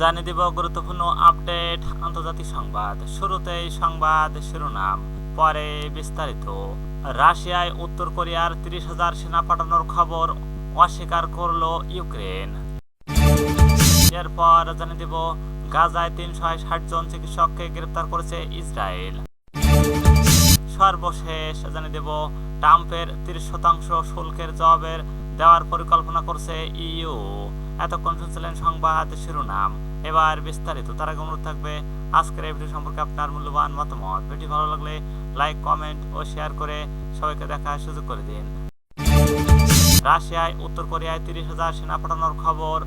জানিয়ে দিব গুরুত্বপূর্ণ আপডেট আন্তর্জাতিক সংবাদ। শুরুতেই সংবাদ শিরোনাম, পরে বিস্তারিত। রাশিয়ায় উত্তর কোরিয়ার তিরিশ হাজার সেনা পাঠানোর খবর অস্বীকার করল ইউক্রেন। এরপর জানিয়ে দিব, গাজায় তিনশো ষাট জন চিকিৎসককে গ্রেপ্তার করেছে ইসরায়েল। সর্বশেষ জানিয়ে দেব, ট্রাম্পের তিরিশ শতাংশ শুল্কের জবাবের দেওয়ার পরিকল্পনা করছে ইইউ। এতক্ষণ শুনছিলেন সংবাদ শিরোনাম। এবার বিস্তারিত, তারা কেমন থাকবে, আজকের এই ভিডিও সম্পর্কে আপনার মূল্যবান মতামত। ভিডিও ভালো লাগলে লাইক, কমেন্ট ও শেয়ার করে সবাইকে দেখার সুযোগ করে দিন। রাশিয়ায়, উত্তর কোরিয়ায় তিরিশ হাজার সেনা পাঠানোর খবর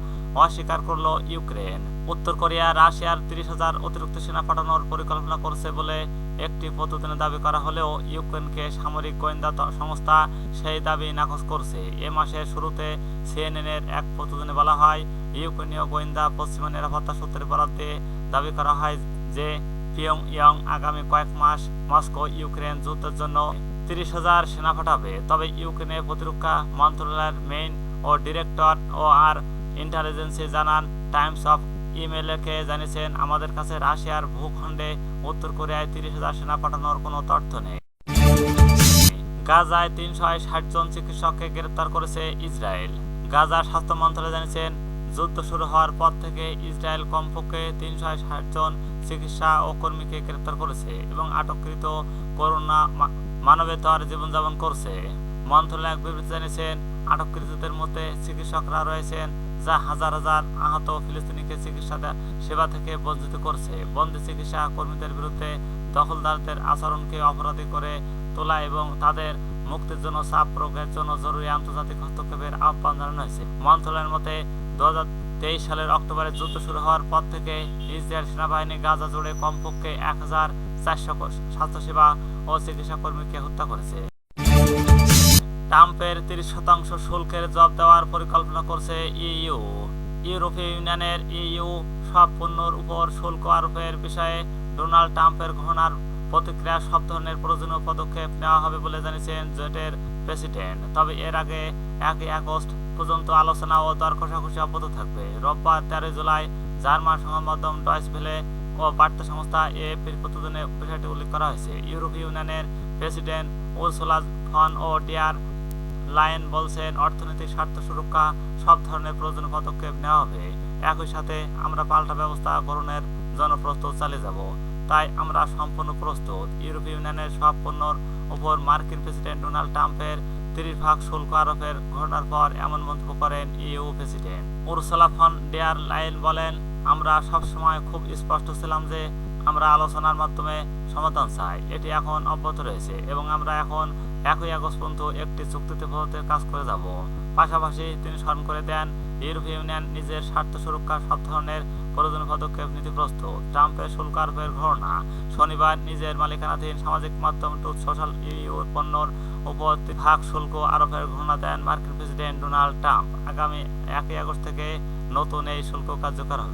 অস্বীকার করল ইউক্রেন। উত্তর কোরিয়া, রাশিয়ার তিরিশ হাজার অতিরিক্ত সেনা পাঠানোর পরিকল্পনা করছে বলে একটি প্রতিদিনে দাবি করা হলেও ইউক্রেনকে সামরিক গোয়েন্দা সংস্থা সেই দাবি নাকচ করছে। এ মাসের শুরুতে সিএনএন এর এক প্রতিদিনে বলা হয়, ইউক্রেনীয় গোয়েন্দা পশ্চিমা নিরাপত্তা সূত্রের বরাদ্দে দাবি করা হয় যে পিয়ং ইয়ং আগামী কয়েক মাস মস্কো, ইউক্রেন যুদ্ধের জন্য তিরিশ হাজার সেনা পাঠাবে। তবে ইউক্রেনের প্রতিরক্ষা মন্ত্রণালয়ের মেইন ও ডিরেক্টর ও আর ইন্টেলিজেন্সি জানান, টাইমস অফ ইমেলকে জানিয়েছেন, আমাদের কাছে রাশিয়ার ভূখণ্ডে উত্তর কোরিয়ায় তিরিশ হাজার সেনা পাঠানোর কোনো তথ্য নেই। গাজায় তিনশো ষাট জন চিকিৎসককে গ্রেপ্তার করেছে ইসরায়েল। গাজার স্বাস্থ্য মন্ত্রণালয় জানিয়েছেন, যুদ্ধ শুরু হওয়ার পর থেকে ইসরায়েল কমপক্ষে তিনশো ষাট জন চিকিৎসা ও কর্মীকে গ্রেপ্তার করেছে এবং আটককৃত করোনা মানবেতর জীবনযাপন করছে। মন্ত্রণালয় এক বিবৃতি জানিয়েছেন আটককৃতদের মধ্যে চিকিৎসকরা রয়েছেন, যা হাজার হাজার আহত ফিলিস্তিনিকে চিকিৎসা সেবা থেকে বঞ্চিত করছে। বন্দি চিকিৎসা কর্মীদের বিরুদ্ধে দখলদারদের আচরণকে অপরাধী করে তোলা এবং তাদের মুক্তির জন্য চাপ প্রয়োগের জন্য জরুরি আন্তর্জাতিক হস্তক্ষেপের আহ্বান জানানো হয়েছে। মন্ত্রণালয়ের মতে দু তেইশ সালের অক্টোবরে যুদ্ধ শুরু হওয়ার পর থেকে ইসরায়েল সেনাবাহিনী গাজা জুড়ে কমপক্ষে এক হাজার চারশো স্বাস্থ্যসেবা ও চিকিৎসা কর্মীকে হত্যা করেছে। ট্রাম্পের তিরিশ শতাংশ শুল্কের জব দেওয়ার পরিকল্পনা করছে ইইউ। ইউরোপীয় ইউনিয়নের ইইউ সব পণ্যর উপর শুল্ক আরোপের বিষয়ে ডোনাল্ড ট্রাম্পের ঘোষণার প্রতিক্রিয়া সব ধরনের প্রয়োজনীয় পদক্ষেপ নেওয়া হবে বলে জানিয়েছেন জোটের প্রেসিডেন্ট। তবে এর আগে একই আগস্ট পর্যন্ত আলোচনা ও দর কষাকষি অব্যাহত থাকবে। রোববার তেরোই জুলাই জার্মান সংবাদ মাধ্যম ডয়েস ভেলে ও বার্তা সংস্থা এএফপির প্রতিবেদনে বিষয়টি উল্লেখ করা হয়েছে। ইউরোপীয় ইউনিয়নের president Ursula von der Leyen বলছেন, অর্থনৈতিক স্বার্থ সুরক্ষা, সব ধরনের প্রয়োজনীয় পদক্ষেপ নেওয়া হবে। একই সাথে আমরা পাল্টা ব্যবস্থা গ্রহণের জন্য প্রস্তুত চালিয়ে যাব। তাই আমরা সম্পূর্ণ প্রস্তুত। ইউরোপীয় ইউনিয়নের সব পণ্যর উপর মার্কিন প্রেসিডেন্ট ডোনাল্ড ট্রাম্পের তিরিশ ভাগ শুল্ক আরোপের ঘটনার পর এমন মন্তব্য করেন EU president. Ursula von der Leyen বলেন, আমরা সবসময় খুব স্পষ্ট ছিলাম যে আমরা আলোচনার মাধ্যমে সমাধান চাই। এটি এখন অব্যাহত রয়েছে এবং আমরা এখন একই আগস্ট পর্যন্ত একটি চুক্তিতে পৌঁছতে কাজ করে যাব। পাশাপাশি তিনি স্মরণ করে দেন, ইউরোপীয় ইউনিয়ন নিজের স্বার্থ সুরক্ষা সব ধরনের প্রয়োজনীয় পদক্ষেপ নিতে প্রস্তুত ট্রাম্পের শুল্ক আরোপের ঘটনা, শনিবার নিজের মালিকানাধীন সামাজিক মাধ্যম টুথ সোশ্যাল ইউর পণ্যর উপর ভাগ শুল্ক আরোপের ঘোষণা দেন মার্কিন প্রেসিডেন্ট ডোনাল্ড ট্রাম্প। আগামী একই আগস্ট থেকে নতুন এই শুল্ক কার্যকর হবে।